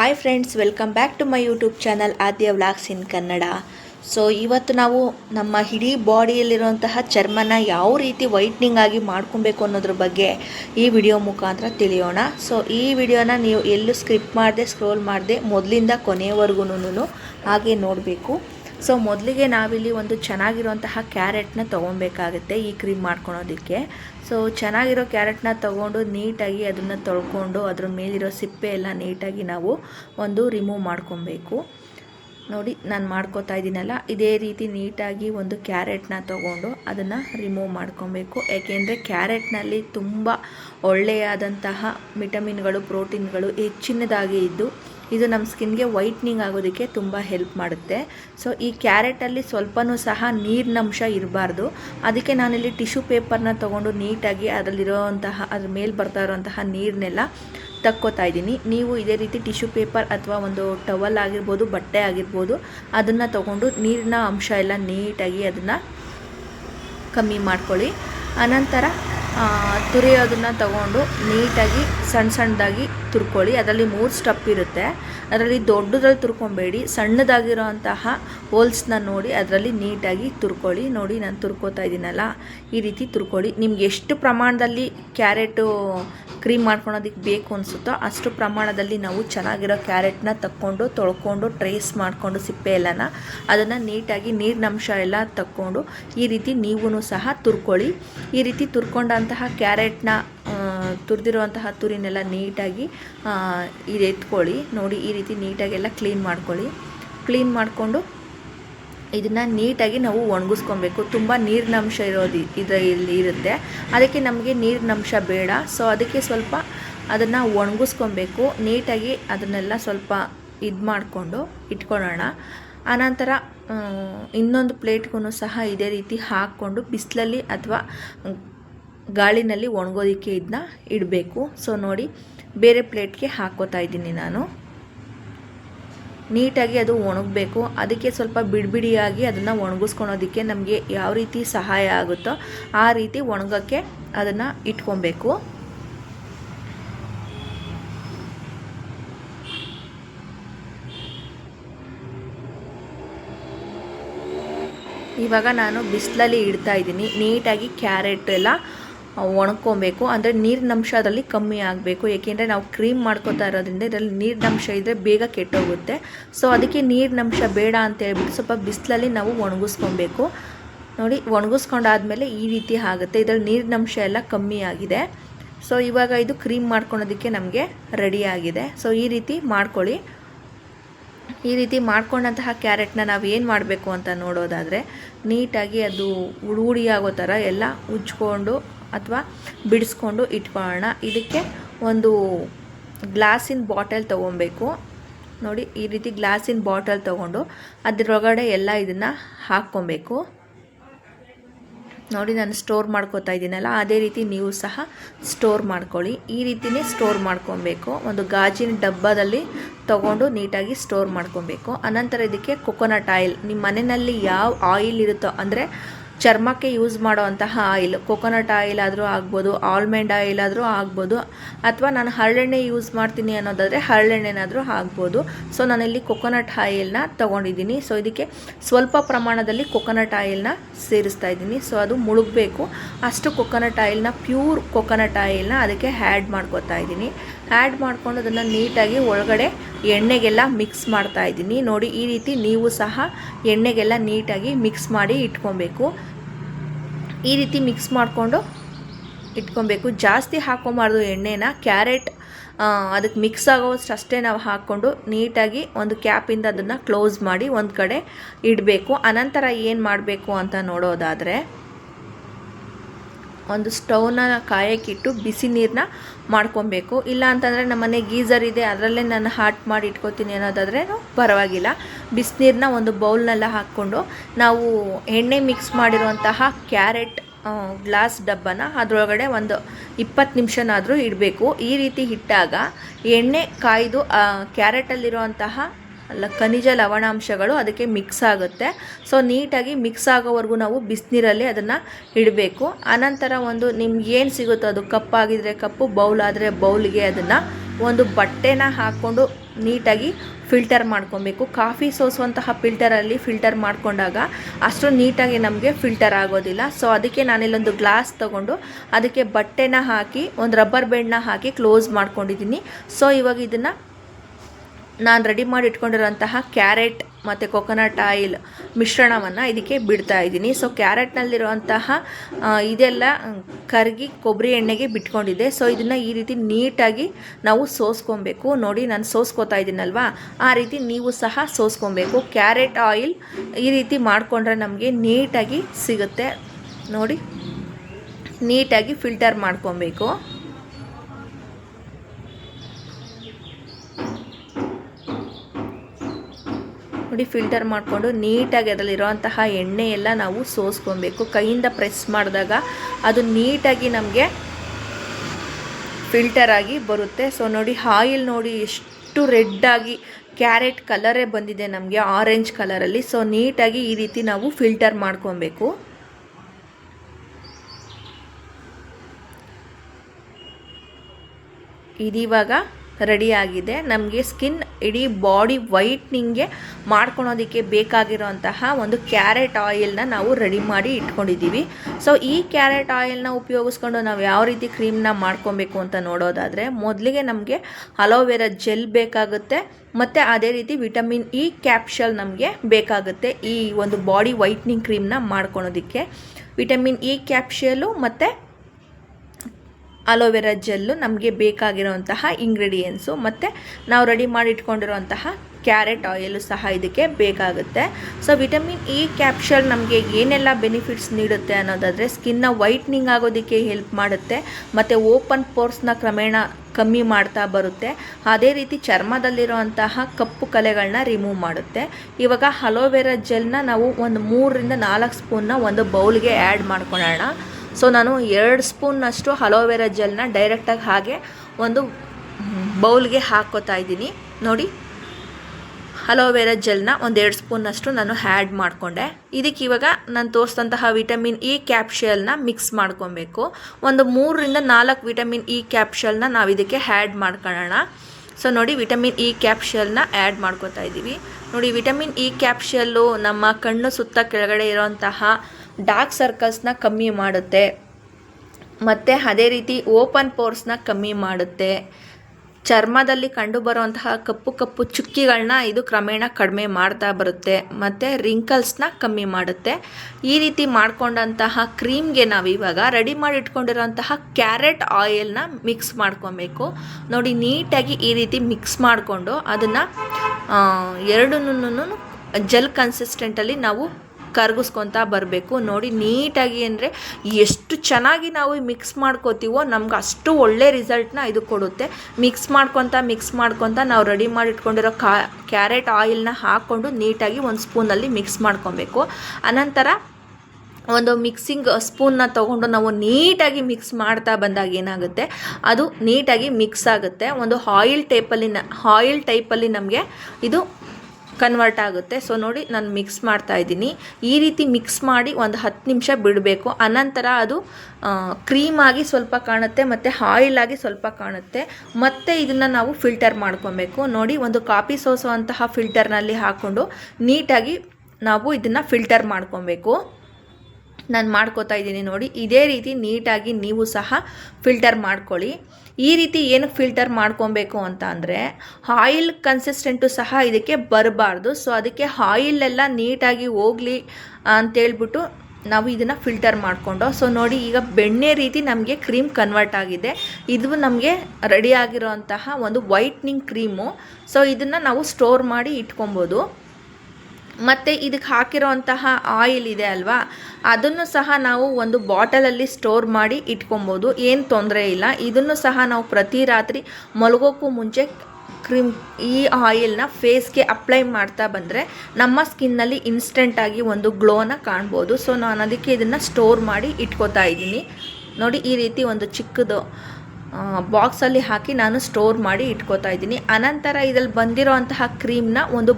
Hi friends welcome back to my YouTube channel Aadya vlogs in Kannada so ಇವತ್ತು ನಾವು ನಮ್ಮ ಇಡೀ ಬಾಡಿಯಲ್ಲಿರುವಂತಹ ಚರ್ಮನ ಯಾವ ರೀತಿ ವೈಟ್ನಿಂಗ್ ಆಗಿ ಮಾಡ್ಕೊಬೇಕು ಅನ್ನೋದ್ರ ಬಗ್ಗೆ ಈ ವಿಡಿಯೋ ಮುಖಾಂತರ ತಿಳಿಯೋಣ. ಸೊ ಈ ವಿಡಿಯೋನ ನೀವು ಎಲ್ಲೂ ಸ್ಕ್ರಿಪ್ ಮಾಡದೆ ಸ್ಕ್ರೋಲ್ ಮಾಡದೆ ಮೊದಲಿಂದ ಕೊನೆಯವರೆಗೂ ಹಾಗೆ ನೋಡಬೇಕು. ಸೊ ಮೊದಲಿಗೆ ನಾವಿಲ್ಲಿ ಒಂದು ಚೆನ್ನಾಗಿರುವಂತಹ ಕ್ಯಾರೆಟ್ನ ತೊಗೊಬೇಕಾಗುತ್ತೆ ಈ ಕ್ರೀಮ್ ಮಾಡ್ಕೊಳೋದಕ್ಕೆ. ಸೊ ಚೆನ್ನಾಗಿರೋ ಕ್ಯಾರೆಟ್ನ ತೊಗೊಂಡು ನೀಟಾಗಿ ಅದನ್ನು ತೊಳ್ಕೊಂಡು ಅದ್ರ ಮೇಲಿರೋ ಸಿಪ್ಪೆ ಎಲ್ಲ ನೀಟಾಗಿ ನಾವು ಒಂದು ರಿಮೂವ್ ಮಾಡ್ಕೊಬೇಕು. ನೋಡಿ, ನಾನು ಮಾಡ್ಕೋತಾ ಇದ್ದೀನಲ್ಲ ಇದೇ ರೀತಿ ನೀಟಾಗಿ ಒಂದು ಕ್ಯಾರೆಟ್ನ ತೊಗೊಂಡು ಅದನ್ನು ರಿಮೂವ್ ಮಾಡ್ಕೊಬೇಕು. ಏಕೆಂದರೆ ಕ್ಯಾರೆಟ್ನಲ್ಲಿ ತುಂಬ ಒಳ್ಳೆಯಾದಂತಹ ವಿಟಮಿನ್ಗಳು, ಪ್ರೋಟೀನ್ಗಳು ಹೆಚ್ಚಿನದಾಗಿ ಇದ್ದು ಇದು ನಮ್ಮ ಸ್ಕಿನ್ಗೆ ವೈಟ್ನಿಂಗ್ ಆಗೋದಕ್ಕೆ ತುಂಬ ಹೆಲ್ಪ್ ಮಾಡುತ್ತೆ. ಸೊ, ಈ ಕ್ಯಾರೆಟಲ್ಲಿ ಸ್ವಲ್ಪನೂ ಸಹ ನೀರಿನಂಶ ಇರಬಾರ್ದು. ಅದಕ್ಕೆ ನಾನಿಲ್ಲಿ ಟಿಶ್ಯೂ ಪೇಪರ್ನ ತೊಗೊಂಡು ನೀಟಾಗಿ ಅದರಲ್ಲಿರೋವಂತಹ ಅದ್ರ ಮೇಲೆ ಬರ್ತಾ ಇರೋವಂತಹ ನೀರನ್ನೆಲ್ಲ ತಕ್ಕೋತಾ ಇದ್ದೀನಿ. ನೀವು ಇದೇ ರೀತಿ ಟಿಶ್ಯೂ ಪೇಪರ್ ಅಥವಾ ಒಂದು ಟವಲ್ ಆಗಿರ್ಬೋದು, ಬಟ್ಟೆ ಆಗಿರ್ಬೋದು, ಅದನ್ನು ತೊಗೊಂಡು ನೀರಿನ ಅಂಶ ಎಲ್ಲ ನೀಟಾಗಿ ಅದನ್ನು ಕಮ್ಮಿ ಮಾಡ್ಕೊಳ್ಳಿ. ಅನಂತರ ತುರಿಯೋದನ್ನು ತಗೊಂಡು ನೀಟಾಗಿ ಸಣ್ಣ ಸಣ್ಣದಾಗಿ ತುರ್ಕೊಳ್ಳಿ. ಅದರಲ್ಲಿ ಮೂರು ಸ್ಟಪ್ ಇರುತ್ತೆ. ಅದರಲ್ಲಿ ದೊಡ್ಡದ್ರಲ್ಲಿ ತುರ್ಕೊಬೇಡಿ. ಸಣ್ಣದಾಗಿರೋಂತಹ ಹೋಲ್ಸ್ನ ನೋಡಿ ಅದರಲ್ಲಿ ನೀಟಾಗಿ ತುರ್ಕೊಳ್ಳಿ. ನೋಡಿ ನಾನು ತುರ್ಕೋತಾ ಇದ್ದೀನಲ್ಲ ಈ ರೀತಿ ತುರ್ಕೊಳ್ಳಿ. ನಿಮ್ಗೆ ಎಷ್ಟು ಪ್ರಮಾಣದಲ್ಲಿ ಕ್ಯಾರೆಟು ಕ್ರೀಮ್ ಮಾಡ್ಕೊಳೋದಕ್ಕೆ ಬೇಕು ಅನಿಸುತ್ತೋ ಅಷ್ಟು ಪ್ರಮಾಣದಲ್ಲಿ ನಾವು ಚೆನ್ನಾಗಿರೋ ಕ್ಯಾರೆಟ್ನ ತಕ್ಕೊಂಡು, ತೊಳ್ಕೊಂಡು ಟ್ರೇಸ್ ಮಾಡಿಕೊಂಡು ಸಿಪ್ಪೆ ಎಲ್ಲನ ಅದನ್ನು ನೀಟಾಗಿ ನೀರಿನಂಶ ಎಲ್ಲ ತಕ್ಕೊಂಡು ಈ ರೀತಿ ನೀವೂ ಸಹ ತುರ್ಕೊಳ್ಳಿ. ಈ ರೀತಿ ತುರ್ಕೊಂಡಂತಹ ಕ್ಯಾರೆಟ್ನ ತುರಿದಿರುವಂತಹ ತುರಿನೆಲ್ಲ ನೀಟಾಗಿ ಇದು ಎತ್ಕೊಳ್ಳಿ. ನೋಡಿ ಈ ರೀತಿ ನೀಟಾಗೆಲ್ಲ ಕ್ಲೀನ್ ಮಾಡ್ಕೊಳ್ಳಿ. ಕ್ಲೀನ್ ಮಾಡಿಕೊಂಡು ಇದನ್ನು ನೀಟಾಗಿ ನಾವು ಒಣಗಿಸ್ಕೊಬೇಕು. ತುಂಬ ನೀರಿನಂಶ ಇರೋದು ಇದರಲ್ಲಿ ಇರುತ್ತೆ. ಅದಕ್ಕೆ ನಮಗೆ ನೀರಿನಂಶ ಬೇಡ. ಸೊ ಅದಕ್ಕೆ ಸ್ವಲ್ಪ ಅದನ್ನು ಒಣಗಿಸ್ಕೊಬೇಕು. ನೀಟಾಗಿ ಅದನ್ನೆಲ್ಲ ಸ್ವಲ್ಪ ಇದು ಮಾಡಿಕೊಂಡು ಇಟ್ಕೊಳ್ಳೋಣ. ಆನಂತರ ಇನ್ನೊಂದು ಪ್ಲೇಟ್ಗೂ ಸಹ ಇದೇ ರೀತಿ ಹಾಕ್ಕೊಂಡು ಬಿಸಿಲಲ್ಲಿ ಅಥವಾ ಗಾಳಿನಲ್ಲಿ ಒಣಗೋದಕ್ಕೆ ಇದನ್ನ ಇಡಬೇಕು. ಸೊ ನೋಡಿ, ಬೇರೆ ಪ್ಲೇಟ್ಗೆ ಹಾಕೋತಾ ಇದ್ದೀನಿ ನಾನು. ನೀಟಾಗಿ ಅದು ಒಣಗಬೇಕು. ಅದಕ್ಕೆ ಸ್ವಲ್ಪ ಬಿಡಿಬಿಡಿಯಾಗಿ ಅದನ್ನು ಒಣಗಿಸ್ಕೊಳೋದಕ್ಕೆ ನಮಗೆ ಯಾವ ರೀತಿ ಸಹಾಯ ಆಗುತ್ತೋ ಆ ರೀತಿ ಒಣಗೋಕ್ಕೆ ಅದನ್ನು ಇಟ್ಕೊಬೇಕು. ಇವಾಗ ನಾನು ಬಿಸಿಲಲ್ಲಿ ಇಡ್ತಾ ಇದ್ದೀನಿ. ನೀಟಾಗಿ ಕ್ಯಾರೆಟ್ ಎಲ್ಲ ಒಣಕೊಬೇಕು. ಅಂದರೆ ನೀರಿನಂಶ ಅದರಲ್ಲಿ ಕಮ್ಮಿ ಆಗಬೇಕು. ಏಕೆಂದರೆ ನಾವು ಕ್ರೀಮ್ ಮಾಡ್ಕೋತಾ ಇರೋದ್ರಿಂದ ಇದರಲ್ಲಿ ನೀರಿನಂಶ ಇದ್ದರೆ ಬೇಗ ಕೆಟ್ಟೋಗುತ್ತೆ. ಸೊ ಅದಕ್ಕೆ ನೀರಿನಂಶ ಬೇಡ ಅಂತ ಹೇಳ್ಬಿಟ್ಟು ಸ್ವಲ್ಪ ಬಿಸಿಲಲ್ಲಿ ನಾವು ಒಣಗಿಸ್ಕೊಬೇಕು. ನೋಡಿ, ಒಣಗಿಸ್ಕೊಂಡಾದಮೇಲೆ ಈ ರೀತಿ ಆಗುತ್ತೆ. ಇದರಲ್ಲಿ ನೀರಿನಂಶ ಎಲ್ಲ ಕಮ್ಮಿ ಆಗಿದೆ. ಸೊ ಇವಾಗ ಇದು ಕ್ರೀಮ್ ಮಾಡ್ಕೊಳೋದಕ್ಕೆ ನಮಗೆ ರೆಡಿಯಾಗಿದೆ ಸೊ ಈ ರೀತಿ ಮಾಡ್ಕೊಳ್ಳಿ. ಈ ರೀತಿ ಮಾಡ್ಕೊಂಡಂತಹ ಕ್ಯಾರೆಟ್ನ ನಾವು ಏನು ಮಾಡಬೇಕು ಅಂತ ನೋಡೋದಾದರೆ, ನೀಟಾಗಿ ಅದು ಉಡುಗುಡಿಯಾಗೋ ಥರ ಎಲ್ಲ ಉಜ್ಕೊಂಡು ಅಥವಾ ಬಿಡಿಸ್ಕೊಂಡು ಇಟ್ಕೊಳ್ಳೋಣ. ಇದಕ್ಕೆ ಒಂದು ಗ್ಲಾಸಿನ ಬಾಟಲ್ ತೊಗೊಬೇಕು. ನೋಡಿ, ಈ ರೀತಿ ಗ್ಲಾಸಿನ ಬಾಟಲ್ ತೊಗೊಂಡು ಅದರೊಳಗಡೆ ಎಲ್ಲ ಇದನ್ನು ಹಾಕ್ಕೊಬೇಕು. ನೋಡಿ, ನಾನು ಸ್ಟೋರ್ ಮಾಡ್ಕೋತಾ ಇದ್ದೀನಲ್ಲ, ಅದೇ ರೀತಿ ನೀವು ಸಹ ಸ್ಟೋರ್ ಮಾಡ್ಕೊಳ್ಳಿ. ಈ ರೀತಿಯೇ ಸ್ಟೋರ್ ಮಾಡ್ಕೊಬೇಕು. ಒಂದು ಗಾಜಿನ ಡಬ್ಬದಲ್ಲಿ ತಗೊಂಡು ನೀಟಾಗಿ ಸ್ಟೋರ್ ಮಾಡ್ಕೊಬೇಕು. ಅನಂತರ ಇದಕ್ಕೆ ಕೊಕೊನಟ್ ಆಯಿಲ್. ನಿಮ್ಮ ಮನೆಯಲ್ಲಿ ಯಾವ ಆಯಿಲ್ ಇರುತ್ತೋ, ಅಂದರೆ ಚರ್ಮಕ್ಕೆ ಯೂಸ್ ಮಾಡೋವಂತಹ ಆಯಿಲ್ ಕೊಕೊನಟ್ ಆಯಿಲ್ ಆದರೂ ಆಗ್ಬೋದು ಆಲ್ಮಂಡ್ ಆಯಿಲ್ ಆದರೂ ಆಗ್ಬೋದು, ಅಥವಾ ನಾನು ಹರಳೆಣ್ಣೆ ಯೂಸ್ ಮಾಡ್ತೀನಿ ಅನ್ನೋದಾದರೆ ಹರಳೆಣ್ಣೆನಾದರೂ ಆಗ್ಬೋದು. ಸೊ ನಾನಿಲ್ಲಿ ಕೊಕೊನಟ್ ಆಯಿಲ್ನ ತೊಗೊಂಡಿದ್ದೀನಿ. ಸೊ ಇದಕ್ಕೆ ಸ್ವಲ್ಪ ಪ್ರಮಾಣದಲ್ಲಿ ಕೊಕೊನಟ್ ಆಯಿಲ್ನ ಸೇರಿಸ್ತಾ ಇದ್ದೀನಿ. ಸೊ ಅದು ಮುಳುಗಬೇಕು. ಅಷ್ಟು ಕೊಕೊನಟ್ ಆಯಿಲ್ನ ಪ್ಯೂರ್ ಕೊಕೊನಟ್ ಆಯಿಲ್ನ ಅದಕ್ಕೆ ಆ್ಯಡ್ ಮಾಡ್ಕೋತಾ ಇದ್ದೀನಿ. ಆ್ಯಡ್ ಮಾಡಿಕೊಂಡು ಅದನ್ನು ನೀಟಾಗಿ ಒಳಗಡೆ ಎಣ್ಣೆಗೆಲ್ಲ ಮಿಕ್ಸ್ ಮಾಡ್ತಾ ಇದ್ದೀನಿ. ನೋಡಿ, ಈ ರೀತಿ ನೀವು ಸಹ ಎಣ್ಣೆಗೆಲ್ಲ ನೀಟಾಗಿ ಮಿಕ್ಸ್ ಮಾಡಿ ಇಟ್ಕೊಬೇಕು. ಈ ರೀತಿ ಮಿಕ್ಸ್ ಮಾಡಿಕೊಂಡು ಇಟ್ಕೊಬೇಕು. ಜಾಸ್ತಿ ಹಾಕ್ಕೊಬಾರ್ದು ಎಣ್ಣೆನ. ಕ್ಯಾರೆಟ್ ಅದಕ್ಕೆ ಮಿಕ್ಸ್ ಆಗೋಷ್ಟು ಅಷ್ಟೇ ನಾವು ಹಾಕ್ಕೊಂಡು ನೀಟಾಗಿ ಒಂದು ಕ್ಯಾಪಿಂದ ಅದನ್ನು ಕ್ಲೋಸ್ ಮಾಡಿ ಒಂದು ಕಡೆ ಇಡಬೇಕು. ಅನಂತರ ಏನು ಮಾಡಬೇಕು ಅಂತ ನೋಡೋದಾದರೆ ಒಂದು ಸ್ಟವ್ನ ಕಾಯಕ್ಕಿಟ್ಟು ಬಿಸಿ ನೀರನ್ನ ಮಾಡ್ಕೊಬೇಕು. ಇಲ್ಲ ಅಂತಂದರೆ ನಮ್ಮನೆ ಗೀಝರ್ ಇದೆ, ಅದರಲ್ಲೇ ನಾನು ಹಾಟ್ ಮಾಡಿ ಇಟ್ಕೋತೀನಿ ಅನ್ನೋದಾದ್ರೆ ಪರವಾಗಿಲ್ಲ. ಬಿಸಿನೀರನ್ನ ಒಂದು ಬೌಲ್ನೆಲ್ಲ ಹಾಕ್ಕೊಂಡು ನಾವು ಎಣ್ಣೆ ಮಿಕ್ಸ್ ಮಾಡಿರುವಂತಹ ಕ್ಯಾರೆಟ್ ಗ್ಲಾಸ್ ಡಬ್ಬನ ಅದರೊಳಗಡೆ ಒಂದು ಇಪ್ಪತ್ತು ನಿಮಿಷನಾದರೂ ಇಡಬೇಕು. ಈ ರೀತಿ ಇಟ್ಟಾಗ ಎಣ್ಣೆ ಕಾಯ್ದು ಕ್ಯಾರೆಟಲ್ಲಿರುವಂತಹ ಖನಿಜ ಲವಣಾಂಶಗಳು ಅದಕ್ಕೆ ಮಿಕ್ಸ್ ಆಗುತ್ತೆ. ಸೊ ನೀಟಾಗಿ ಮಿಕ್ಸ್ ಆಗೋವರೆಗೂ ನಾವು ಬಿಸಿನೀರಲ್ಲಿ ಅದನ್ನು ಇಡಬೇಕು. ಆನಂತರ ಒಂದು ನಿಮ್ಗೆ ಏನು ಸಿಗುತ್ತೋ ಅದು ಕಪ್ಪಾಗಿದ್ರೆ ಕಪ್ಪು ಬೌಲ್ ಆದರೆ ಬೌಲ್ಗೆ ಅದನ್ನು ಒಂದು ಬಟ್ಟೆನ ಹಾಕ್ಕೊಂಡು ನೀಟಾಗಿ ಫಿಲ್ಟರ್ ಮಾಡ್ಕೊಬೇಕು. ಕಾಫಿ ಸೋಸುವಂತಹ ಫಿಲ್ಟರಲ್ಲಿ ಫಿಲ್ಟರ್ ಮಾಡಿಕೊಂಡಾಗ ಅಷ್ಟು ನೀಟಾಗಿ ನಮಗೆ ಫಿಲ್ಟರ್ ಆಗೋದಿಲ್ಲ. ಸೊ ಅದಕ್ಕೆ ನಾನಿಲ್ಲೊಂದು ಗ್ಲಾಸ್ ತೊಗೊಂಡು ಅದಕ್ಕೆ ಬಟ್ಟೆನ ಹಾಕಿ, ಒಂದು ರಬ್ಬರ್ ಬೆಂಡ್ನ ಹಾಕಿ ಕ್ಲೋಸ್ ಮಾಡ್ಕೊಂಡಿದ್ದೀನಿ. ಸೊ ಇವಾಗ ಇದನ್ನು ನಾನು ರೆಡಿ ಮಾಡಿ ಇಟ್ಕೊಂಡಿರೋಂತಹ ಕ್ಯಾರೆಟ್ ಮತ್ತು ಕೊಕೊನಟ್ ಆಯಿಲ್ ಮಿಶ್ರಣವನ್ನು ಇದಕ್ಕೆ ಬಿಡ್ತಾ ಇದ್ದೀನಿ. ಸೊ ಕ್ಯಾರೆಟ್ನಲ್ಲಿರುವಂತಹ ಇದೆಲ್ಲ ಕರಗಿ ಕೊಬ್ಬರಿ ಎಣ್ಣೆಗೆ ಬಿಟ್ಕೊಂಡಿದೆ ಸೊ ಇದನ್ನು ಈ ರೀತಿ ನೀಟಾಗಿ ನಾವು ಸೋಸ್ಕೊಬೇಕು. ನೋಡಿ, ನಾನು ಸೋಸ್ಕೋತಾ ಇದ್ದೀನಲ್ವಾ? ಆ ರೀತಿ ನೀವು ಸಹ ಸೋಸ್ಕೊಬೇಕು. ಕ್ಯಾರೆಟ್ ಆಯಿಲ್ ಈ ರೀತಿ ಮಾಡಿಕೊಂಡ್ರೆ ನಮಗೆ ನೀಟಾಗಿ ಸಿಗುತ್ತೆ. ನೋಡಿ, ನೀಟಾಗಿ ಫಿಲ್ಟರ್ ಮಾಡ್ಕೊಬೇಕು. ನೋಡಿ ಫಿಲ್ಟರ್ ಮಾಡಿಕೊಂಡು ನೀಟಾಗಿ ಅದರಲ್ಲಿರುವಂತಹ ಎಣ್ಣೆ ಎಲ್ಲ ನಾವು ಸೋಸ್ಕೊಬೇಕು. ಕೈಯಿಂದ ಪ್ರೆಸ್ ಮಾಡಿದಾಗ ಅದು ನೀಟಾಗಿ ನಮಗೆ ಫಿಲ್ಟರ್ ಆಗಿ ಬರುತ್ತೆ. ಸೊ ನೋಡಿ ಆಯಿಲ್ ನೋಡಿ ಎಷ್ಟು ರೆಡ್ಡಾಗಿ ಕ್ಯಾರೆಟ್ ಕಲರೇ ಬಂದಿದೆ ನಮಗೆ ಆರೆಂಜ್ ಕಲರಲ್ಲಿ ಸೊ ನೀಟಾಗಿ ಈ ರೀತಿ ನಾವು ಫಿಲ್ಟರ್ ಮಾಡ್ಕೊಬೇಕು. ಇದಿವಾಗ ರೆಡಿಯಾಗಿದೆ. ನಮಗೆ ಸ್ಕಿನ್ ಇಡೀ ಬಾಡಿ ವೈಟ್ನಿಂಗ್ಗೆ ಮಾಡ್ಕೊಳೋದಕ್ಕೆ ಬೇಕಾಗಿರೋಂತಹ ಒಂದು ಕ್ಯಾರೆಟ್ ಆಯಿಲ್ನ ನಾವು ರೆಡಿ ಮಾಡಿ ಇಟ್ಕೊಂಡಿದ್ದೀವಿ ಸೊ ಈ ಕ್ಯಾರೆಟ್ ಆಯಿಲ್ನ ಉಪಯೋಗಿಸ್ಕೊಂಡು ನಾವು ಯಾವ ರೀತಿ ಕ್ರೀಮ್ನ ಮಾಡ್ಕೊಬೇಕು ಅಂತ ನೋಡೋದಾದರೆ, ಮೊದಲಿಗೆ ನಮಗೆ ಅಲೋವೆರಾ ಜೆಲ್ ಬೇಕಾಗುತ್ತೆ, ಮತ್ತು ಅದೇ ರೀತಿ ವಿಟಮಿನ್ ಇ ಕ್ಯಾಪ್ಷಲ್ ನಮಗೆ ಬೇಕಾಗುತ್ತೆ ಈ ಒಂದು ಬಾಡಿ ವೈಟ್ನಿಂಗ್ ಕ್ರೀಮ್ನ ಮಾಡ್ಕೊಳೋದಕ್ಕೆ. ವಿಟಮಿನ್ ಇ ಕ್ಯಾಪ್ಷಲು ಮತ್ತು ಅಲೋವೆರಾ ಜೆಲ್ಲು ನಮಗೆ ಬೇಕಾಗಿರೋಂತಹ ಇಂಗ್ರೀಡಿಯೆಂಟ್ಸು ಮತ್ತು ನಾವು ರೆಡಿ ಮಾಡಿ ಇಟ್ಕೊಂಡಿರುವಂತಹ ಕ್ಯಾರೆಟ್ ಆಯಿಲು ಸಹ ಇದಕ್ಕೆ ಬೇಕಾಗುತ್ತೆ. ಸೊ, ವಿಟಮಿನ್ ಇ ಕ್ಯಾಪ್ಷಲ್ ನಮಗೆ ಏನೆಲ್ಲ ಬೆನಿಫಿಟ್ಸ್ ನೀಡುತ್ತೆ ಅನ್ನೋದಾದರೆ ಸ್ಕಿನ್ನ ವೈಟ್ನಿಂಗ್ ಆಗೋದಕ್ಕೆ ಹೆಲ್ಪ್ ಮಾಡುತ್ತೆ, ಮತ್ತು ಓಪನ್ ಪೋರ್ಸ್ನ ಕ್ರಮೇಣ ಕಮ್ಮಿ ಮಾಡ್ತಾ ಬರುತ್ತೆ. ಅದೇ ರೀತಿ ಚರ್ಮದಲ್ಲಿರುವಂತಹ ಕಪ್ಪು ಕಲೆಗಳನ್ನ ರಿಮೂವ್ ಮಾಡುತ್ತೆ. ಇವಾಗ ಅಲೋವೆರಾ ಜೆಲ್ನ ನಾವು ಒಂದು ಮೂರರಿಂದ ನಾಲ್ಕು ಸ್ಪೂನ್ನ ಒಂದು ಬೌಲ್ಗೆ ಆ್ಯಡ್ ಮಾಡ್ಕೊಳ್ಳೋಣ. ಸೊ ನಾನು ಎರಡು ಸ್ಪೂನ್ನಷ್ಟು ಅಲೋವೆರಾ ಜೆಲ್ನ ಡೈರೆಕ್ಟಾಗಿ ಹಾಗೆ ಒಂದು ಬೌಲ್ಗೆ ಹಾಕೋತಾ ಇದ್ದೀನಿ. ನೋಡಿ ಅಲೋವೆರಾ ಜೆಲ್ನ ಒಂದು ಎರಡು ಸ್ಪೂನ್ನಷ್ಟು ನಾನು ಆ್ಯಡ್ ಮಾಡಿಕೊಂಡೆ. ಇದಕ್ಕೆ ಇವಾಗ ನಾನು ತೋರಿಸಿದಂತಹ ವಿಟಮಿನ್ ಇ ಕ್ಯಾಪ್ಷಲ್ನ ಮಿಕ್ಸ್ ಮಾಡ್ಕೊಬೇಕು. ಒಂದು ಮೂರರಿಂದ ನಾಲ್ಕು ವಿಟಮಿನ್ ಇ ಕ್ಯಾಪ್ಷಲ್ನ ನಾವು ಇದಕ್ಕೆ ಆ್ಯಡ್ ಮಾಡ್ಕೊಳ್ಳೋಣ. ಸೊ ನೋಡಿ ವಿಟಮಿನ್ ಇ ಕ್ಯಾಪ್ಷಲ್ನ ಆ್ಯಡ್ ಮಾಡ್ಕೋತಾ ಇದ್ದೀವಿ ನೋಡಿ ವಿಟಮಿನ್ ಇ ಕ್ಯಾಪ್ಷಲ್ಲು ನಮ್ಮ ಕಣ್ಣು ಸುತ್ತ ಕೆಳಗಡೆ ಇರೋಂತಹ ಡಾರ್ಕ್ ಸರ್ಕಲ್ಸ್ನ ಕಮ್ಮಿ ಮಾಡುತ್ತೆ. ಮತ್ತು ಅದೇ ರೀತಿ ಓಪನ್ ಪೋರ್ಸ್ನ ಕಮ್ಮಿ ಮಾಡುತ್ತೆ. ಚರ್ಮದಲ್ಲಿ ಕಂಡುಬರುವಂತಹ ಕಪ್ಪು ಕಪ್ಪು ಚುಕ್ಕಿಗಳನ್ನ ಇದು ಕ್ರಮೇಣ ಕಡಿಮೆ ಮಾಡ್ತಾ ಬರುತ್ತೆ. ಮತ್ತು ರಿಂಕಲ್ಸ್ನ ಕಮ್ಮಿ ಮಾಡುತ್ತೆ. ಈ ರೀತಿ ಮಾಡಿಕೊಂಡಂತಹ ಕ್ರೀಮ್ಗೆ ನಾವು ಇವಾಗ ರೆಡಿ ಮಾಡಿ ಇಟ್ಕೊಂಡಿರೋಂತಹ ಕ್ಯಾರೆಟ್ ಆಯಿಲ್ನ ಮಿಕ್ಸ್ ಮಾಡ್ಕೊಬೇಕು. ನೋಡಿ, ನೀಟಾಗಿ ಈ ರೀತಿ ಮಿಕ್ಸ್ ಮಾಡಿಕೊಂಡು ಅದನ್ನು ಎರಡನ್ನೂ ಜೆಲ್ ಕನ್ಸಿಸ್ಟೆಂಟಲ್ಲಿ ನಾವು ಕರಗಿಸ್ಕೊತಾ ಬರಬೇಕು. ನೋಡಿ, ನೀಟಾಗಿ ಅಂದರೆ ಎಷ್ಟು ಚೆನ್ನಾಗಿ ನಾವು ಮಿಕ್ಸ್ ಮಾಡ್ಕೋತೀವೋ ನಮ್ಗೆ ಅಷ್ಟು ಒಳ್ಳೆ ರಿಸಲ್ಟ್ನ ಇದು ಕೊಡುತ್ತೆ. ಮಿಕ್ಸ್ ಮಾಡ್ಕೊತ ಮಿಕ್ಸ್ ಮಾಡ್ಕೊತ ನಾವು ರೆಡಿ ಮಾಡಿ ಇಟ್ಕೊಂಡಿರೋ ಕಾ ಕ್ಯಾರೆಟ್ ಆಯಿಲ್ನ ಹಾಕ್ಕೊಂಡು ನೀಟಾಗಿ ಒಂದು ಸ್ಪೂನಲ್ಲಿ ಮಿಕ್ಸ್ ಮಾಡ್ಕೊಬೇಕು. ಅನಂತರ ಒಂದು ಮಿಕ್ಸಿಂಗ್ ಸ್ಪೂನ್ನ ತೊಗೊಂಡು ನಾವು ನೀಟಾಗಿ ಮಿಕ್ಸ್ ಮಾಡ್ತಾ ಬಂದಾಗ ಏನಾಗುತ್ತೆ? ಅದು ನೀಟಾಗಿ ಮಿಕ್ಸ್ ಆಗುತ್ತೆ. ಒಂದು ಆಯಿಲ್ ಟೈಪಲ್ಲಿ ಆಯಿಲ್ ಟೈಪಲ್ಲಿ ನಮಗೆ ಇದು ಕನ್ವರ್ಟ್ ಆಗುತ್ತೆ. ಸೊ ನೋಡಿ, ನಾನು ಮಿಕ್ಸ್ ಮಾಡ್ತಾ ಇದ್ದೀನಿ. ಈ ರೀತಿ ಮಿಕ್ಸ್ ಮಾಡಿ ಒಂದು ಹತ್ತು ನಿಮಿಷ ಬಿಡಬೇಕು. ಅನಂತರ ಅದು ಕ್ರೀಮ್ ಆಗಿ ಸ್ವಲ್ಪ ಕಾಣುತ್ತೆ, ಮತ್ತು ಆಯಿಲಾಗಿ ಸ್ವಲ್ಪ ಕಾಣುತ್ತೆ. ಮತ್ತೆ ಇದನ್ನು ನಾವು ಫಿಲ್ಟರ್ ಮಾಡ್ಕೊಬೇಕು. ನೋಡಿ, ಒಂದು ಕಾಫಿ ಅಂತಹ ಫಿಲ್ಟರ್ನಲ್ಲಿ ಹಾಕ್ಕೊಂಡು ನೀಟಾಗಿ ನಾವು ಇದನ್ನು ಫಿಲ್ಟರ್ ಮಾಡ್ಕೊಬೇಕು. ನಾನು ಮಾಡ್ಕೋತಾ ಇದ್ದೀನಿ ನೋಡಿ. ಇದೇ ರೀತಿ ನೀಟಾಗಿ ನೀವು ಸಹ ಫಿಲ್ಟರ್ ಮಾಡ್ಕೊಳ್ಳಿ. ಈ ರೀತಿ ಏನಕ್ಕೆ ಫಿಲ್ಟರ್ ಮಾಡ್ಕೊಬೇಕು ಅಂತ ಅಂದರೆ ಆಯಿಲ್ ಕನ್ಸಿಸ್ಟೆಂಟು ಸಹ ಇದಕ್ಕೆ ಬರಬಾರ್ದು. ಸೊ, ಅದಕ್ಕೆ ಆಯಿಲೆಲ್ಲ ನೀಟಾಗಿ ಹೋಗಲಿ ಅಂತೇಳ್ಬಿಟ್ಟು ನಾವು ಇದನ್ನು ಫಿಲ್ಟರ್ ಮಾಡಿಕೊಂಡು. ಸೊ, ನೋಡಿ ಈಗ ಬೆಣ್ಣೆ ರೀತಿ ನಮಗೆ ಕ್ರೀಮ್ ಕನ್ವರ್ಟ್ ಆಗಿದೆ. ಇದು ನಮಗೆ ರೆಡಿ ಆಗಿರೋಂತಹ ಒಂದು ವೈಟ್ನಿಂಗ್ ಕ್ರೀಮು. ಸೊ, ಇದನ್ನು ನಾವು ಸ್ಟೋರ್ ಮಾಡಿ ಇಟ್ಕೊಬೋದು. ಮತ್ತು ಇದಕ್ಕೆ ಹಾಕಿರೋಂತಹ ಆಯಿಲ್ ಇದೆ ಅಲ್ವಾ? ಅದನ್ನು ಸಹ ನಾವು ಒಂದು ಬಾಟಲಲ್ಲಿ ಸ್ಟೋರ್ ಮಾಡಿ ಇಟ್ಕೊಬೋದು. ಏನು ತೊಂದರೆ ಇಲ್ಲ. ಇದನ್ನು ಸಹ ನಾವು ಪ್ರತಿ ರಾತ್ರಿ ಮಲಗೋಕ್ಕೂ ಮುಂಚೆ ಕ್ರೀಮ್ ಈ ಆಯಿಲ್ನ ಫೇಸ್ಗೆ ಅಪ್ಲೈ ಮಾಡ್ತಾ ಬಂದರೆ ನಮ್ಮ ಸ್ಕಿನ್ನಲ್ಲಿ ಇನ್ಸ್ಟೆಂಟಾಗಿ ಒಂದು ಗ್ಲೋನ ಕಾಣ್ಬೋದು. ಸೊ ನಾನು ಅದಕ್ಕೆ ಇದನ್ನು ಸ್ಟೋರ್ ಮಾಡಿ ಇಟ್ಕೋತಾ ಇದ್ದೀನಿ. ನೋಡಿ, ಈ ರೀತಿ ಒಂದು ಚಿಕ್ಕದು ಬಾಕ್ಸಲ್ಲಿ ಹಾಕಿ ನಾನು ಸ್ಟೋರ್ ಮಾಡಿ ಇಟ್ಕೋತಾ ಇದ್ದೀನಿ. ಅನಂತರ ಇದರಲ್ಲಿ ಬಂದಿರೋ ಅಂತಹ ಕ್ರೀಮ್ನ ಒಂದು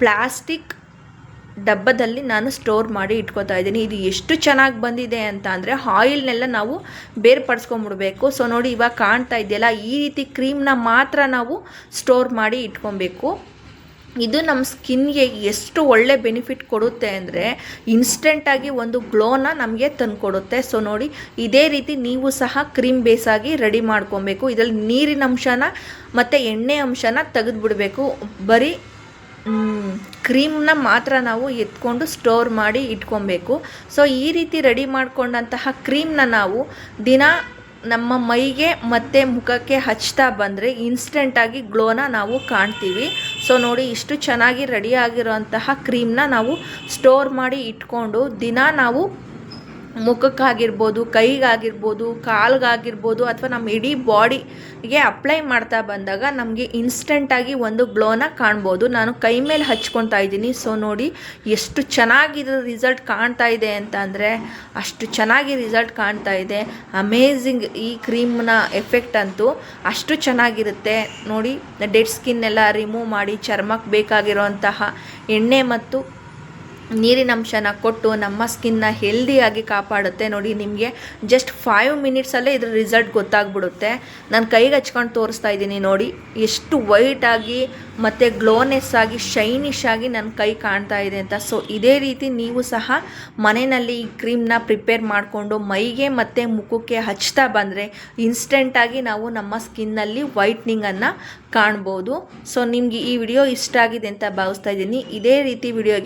ಪ್ಲಾಸ್ಟಿಕ್ ಡಬ್ಬದಲ್ಲಿ ನಾನು ಸ್ಟೋರ್ ಮಾಡಿ ಇಟ್ಕೋತಾ ಇದ್ದೀನಿ. ಇದು ಎಷ್ಟು ಚೆನ್ನಾಗಿ ಬಂದಿದೆ ಅಂತ ಅಂದರೆ ಆಯಿಲ್ನೆಲ್ಲ ನಾವು ಬೇರ್ಪಡಿಸ್ಕೊಂಬಿಡ್ಬೇಕು. ಸೊ ನೋಡಿ ಇವಾಗ ಕಾಣ್ತಾ ಇದೆಯಲ್ಲ, ಈ ರೀತಿ ಕ್ರೀಮ್ನ ಮಾತ್ರ ನಾವು ಸ್ಟೋರ್ ಮಾಡಿ ಇಟ್ಕೊಬೇಕು. ಇದು ನಮ್ಮ ಸ್ಕಿನ್ಗೆ ಎಷ್ಟು ಒಳ್ಳೆ ಬೆನಿಫಿಟ್ ಕೊಡುತ್ತೆ ಅಂದರೆ ಇನ್ಸ್ಟೆಂಟಾಗಿ ಒಂದು ಗ್ಲೋನ ನಮಗೆ ತಂದುಕೊಡುತ್ತೆ. ಸೊ ನೋಡಿ, ಇದೇ ರೀತಿ ನೀವು ಸಹ ಕ್ರೀಮ್ ಬೇಸಾಗಿ ರೆಡಿ ಮಾಡ್ಕೊಬೇಕು. ಇದರಲ್ಲಿ ನೀರಿನ ಅಂಶನ ಮತ್ತು ಎಣ್ಣೆ ಅಂಶನ ತೆಗೆದುಬಿಡಬೇಕು. ಬರೀ ಕ್ರೀಮ್ನ ಮಾತ್ರ ನಾವು ಎತ್ಕೊಂಡು ಸ್ಟೋರ್ ಮಾಡಿ ಇಟ್ಕೊಬೇಕು. ಸೊ, ಈ ರೀತಿ ರೆಡಿ ಮಾಡಿಕೊಂಡಂತಹ ಕ್ರೀಮ್ನ ನಾವು ದಿನ ನಮ್ಮ ಮೈಗೆ ಮತ್ತು ಮುಖಕ್ಕೆ ಹಚ್ತಾ ಬಂದರೆ ಇನ್ಸ್ಟೆಂಟಾಗಿ ಗ್ಲೋನ ನಾವು ಕಾಣ್ತೀವಿ. ಸೊ, ನೋಡಿ, ಇಷ್ಟು ಚೆನ್ನಾಗಿ ರೆಡಿ ಆಗಿರೋಂತಹ ಕ್ರೀಮ್ನ ನಾವು ಸ್ಟೋರ್ ಮಾಡಿ ಇಟ್ಕೊಂಡು ದಿನ ನಾವು ಮುಖಕ್ಕಾಗಿರ್ಬೋದು, ಕೈಗಾಗಿರ್ಬೋದು, ಕಾಲ್ಗಾಗಿರ್ಬೋದು ಅಥವಾ ನಮ್ಮ ಇಡೀ ಬಾಡಿಗೆ ಅಪ್ಲೈ ಮಾಡ್ತಾ ಬಂದಾಗ ನಮಗೆ ಇನ್ಸ್ಟೆಂಟಾಗಿ ಒಂದು ಗ್ಲೋನ ಕಾಣ್ಬೋದು. ನಾನು ಕೈ ಮೇಲೆ ಹಚ್ಕೊತಾ ಇದ್ದೀನಿ. ಸೊ ನೋಡಿ ಎಷ್ಟು ಚೆನ್ನಾಗಿ ಇದ್ರ ರಿಸಲ್ಟ್ ಕಾಣ್ತಾ ಇದೆ ಅಂತ ಅಷ್ಟು ಚೆನ್ನಾಗಿ ರಿಸಲ್ಟ್ ಕಾಣ್ತಾ ಇದೆ. ಅಮೇಝಿಂಗ್ ಈ ಕ್ರೀಮ್ನ ಎಫೆಕ್ಟ್ ಅಂತೂ ಅಷ್ಟು ಚೆನ್ನಾಗಿರುತ್ತೆ. ನೋಡಿ ಡೆಡ್ ಸ್ಕಿನ್ ಎಲ್ಲ ರಿಮೂವ್ ಮಾಡಿ ಚರ್ಮಕ್ಕೆ ಬೇಕಾಗಿರೋಂತಹ ಎಣ್ಣೆ ಮತ್ತು ನೀರಿನ ಅಂಶನ ಕೊಟ್ಟು ನಮ್ಮ ಸ್ಕಿನ್ನ ಹೆಲ್ದಿಯಾಗಿ ಕಾಪಾಡುತ್ತೆ ನೋಡಿ ನಿಮಗೆ. ಜಸ್ಟ್ ಫೈವ್ ಮಿನಿಟ್ಸಲ್ಲೇ ಇದ್ರ ರಿಸಲ್ಟ್ ಗೊತ್ತಾಗ್ಬಿಡುತ್ತೆ. ನಾನು ಕೈಗೆ ಹಚ್ಕೊಂಡು ತೋರಿಸ್ತಾ ಇದ್ದೀನಿ ನೋಡಿ. ಎಷ್ಟು ವೈಟಾಗಿ ಮತ್ತು ಗ್ಲೋನೆಸ್ ಆಗಿ ಶೈನಿಶ್ ಆಗಿ ನನ್ನ ಕೈ ಕಾಣ್ತಾ ಇದೆ ಅಂತ. ಸೊ ಇದೇ ರೀತಿ ನೀವು ಸಹ ಮನೆಯಲ್ಲಿ ಈ ಕ್ರೀಮ್ನ ಪ್ರಿಪೇರ್ ಮಾಡಿಕೊಂಡು ಮೈಗೆ ಮತ್ತು ಮುಖಕ್ಕೆ ಹಚ್ತಾ ಬಂದರೆ ಇನ್ಸ್ಟೆಂಟಾಗಿ ನಾವು ನಮ್ಮ ಸ್ಕಿನ್ನಲ್ಲಿ ವೈಟ್ನಿಂಗನ್ನು ಕಾಣ್ಬೋದು. ಸೊ ನಿಮಗೆ ಈ ವಿಡಿಯೋ ಇಷ್ಟ ಆಗಿದೆ ಅಂತ ಭಾವಿಸ್ತಾ ಇದ್ದೀನಿ. ಇದೇ ರೀತಿ ವಿಡಿಯೋಗೆ